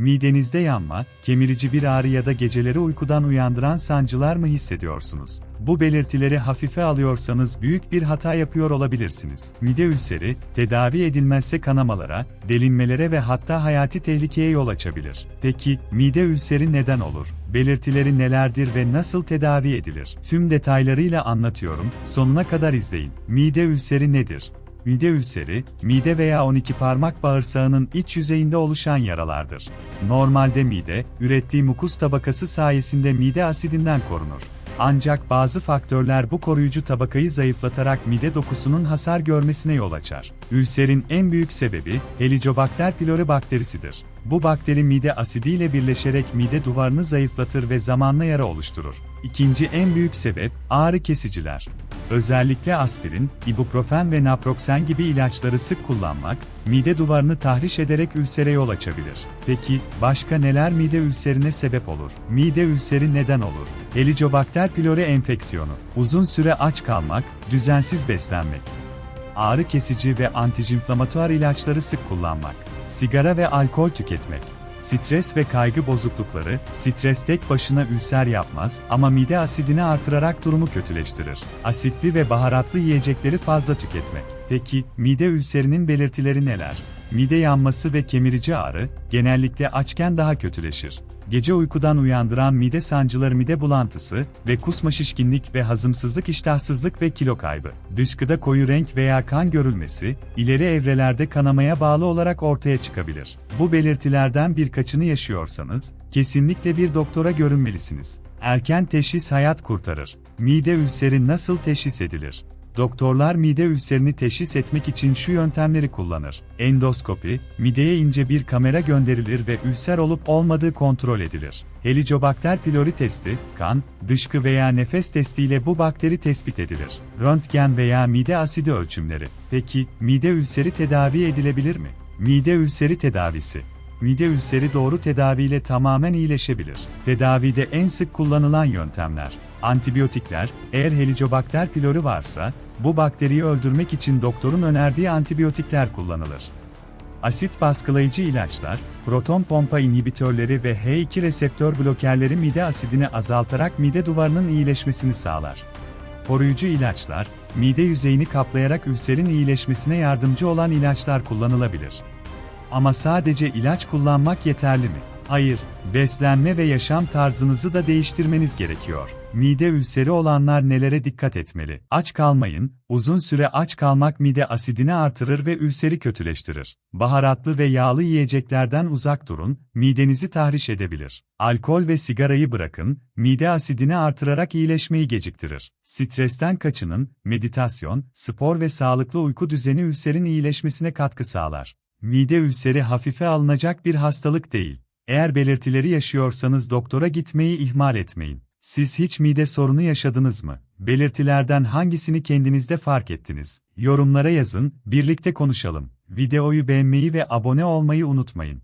Midenizde yanma, kemirici bir ağrı ya da geceleri uykudan uyandıran sancılar mı hissediyorsunuz? Bu belirtileri hafife alıyorsanız büyük bir hata yapıyor olabilirsiniz. Mide ülseri, tedavi edilmezse kanamalara, delinmelere ve hatta hayati tehlikeye yol açabilir. Peki, mide ülseri neden olur? Belirtileri nelerdir ve nasıl tedavi edilir? Tüm detaylarıyla anlatıyorum, sonuna kadar izleyin. Mide ülseri nedir? Mide ülseri, mide veya 12 parmak bağırsağının iç yüzeyinde oluşan yaralardır. Normalde mide, ürettiği mukus tabakası sayesinde mide asidinden korunur. Ancak bazı faktörler bu koruyucu tabakayı zayıflatarak mide dokusunun hasar görmesine yol açar. Ülserin en büyük sebebi Helicobacter pylori bakterisidir. Bu bakteri mide asidiyle birleşerek mide duvarını zayıflatır ve zamanla yara oluşturur. İkinci en büyük sebep ağrı kesiciler. Özellikle aspirin, ibuprofen ve naproxen gibi ilaçları sık kullanmak, mide duvarını tahriş ederek ülsere yol açabilir. Peki, başka neler mide ülserine sebep olur? Mide ülseri neden olur? Helicobacter pylori enfeksiyonu, uzun süre aç kalmak, düzensiz beslenmek, ağrı kesici ve antijinflamatuar ilaçları sık kullanmak, sigara ve alkol tüketmek, Stres ve kaygı bozuklukları, stres tek başına ülser yapmaz ama mide asidini artırarak durumu kötüleştirir. Asitli ve baharatlı yiyecekleri fazla tüketmek. Peki, mide ülserinin belirtileri neler? Mide yanması ve kemirici ağrı, genellikle açken daha kötüleşir. Gece uykudan uyandıran mide sancıları mide bulantısı ve kusma şişkinlik ve hazımsızlık iştahsızlık ve kilo kaybı. Dışkıda koyu renk veya kan görülmesi, ileri evrelerde kanamaya bağlı olarak ortaya çıkabilir. Bu belirtilerden birkaçını yaşıyorsanız, kesinlikle bir doktora görünmelisiniz. Erken teşhis hayat kurtarır. Mide ülseri nasıl teşhis edilir? Doktorlar mide ülserini teşhis etmek için şu yöntemleri kullanır. Endoskopi, mideye ince bir kamera gönderilir ve ülser olup olmadığı kontrol edilir. Helicobacter pylori testi, kan, dışkı veya nefes testiyle bu bakteri tespit edilir. Röntgen veya mide asidi ölçümleri. Peki, mide ülseri tedavi edilebilir mi? Mide ülseri tedavisi Mide ülseri doğru tedaviyle tamamen iyileşebilir. Tedavide en sık kullanılan yöntemler Antibiyotikler, eğer Helicobacter pylori varsa, bu bakteriyi öldürmek için doktorun önerdiği antibiyotikler kullanılır. Asit baskılayıcı ilaçlar, proton pompa inhibitörleri ve H2 reseptör blokerleri mide asidini azaltarak mide duvarının iyileşmesini sağlar. Koruyucu ilaçlar, mide yüzeyini kaplayarak ülserin iyileşmesine yardımcı olan ilaçlar kullanılabilir. Ama sadece ilaç kullanmak yeterli mi? Hayır, beslenme ve yaşam tarzınızı da değiştirmeniz gerekiyor. Mide ülseri olanlar nelere dikkat etmeli? Aç kalmayın, uzun süre aç kalmak mide asidini artırır ve ülseri kötüleştirir. Baharatlı ve yağlı yiyeceklerden uzak durun, midenizi tahriş edebilir. Alkol ve sigarayı bırakın, mide asidini artırarak iyileşmeyi geciktirir. Stresten kaçının, meditasyon, spor ve sağlıklı uyku düzeni ülserin iyileşmesine katkı sağlar. Mide ülseri hafife alınacak bir hastalık değil. Eğer belirtileri yaşıyorsanız doktora gitmeyi ihmal etmeyin. Siz hiç mide sorunu yaşadınız mı? Belirtilerden hangisini kendinizde fark ettiniz? Yorumlara yazın, birlikte konuşalım. Videoyu beğenmeyi ve abone olmayı unutmayın.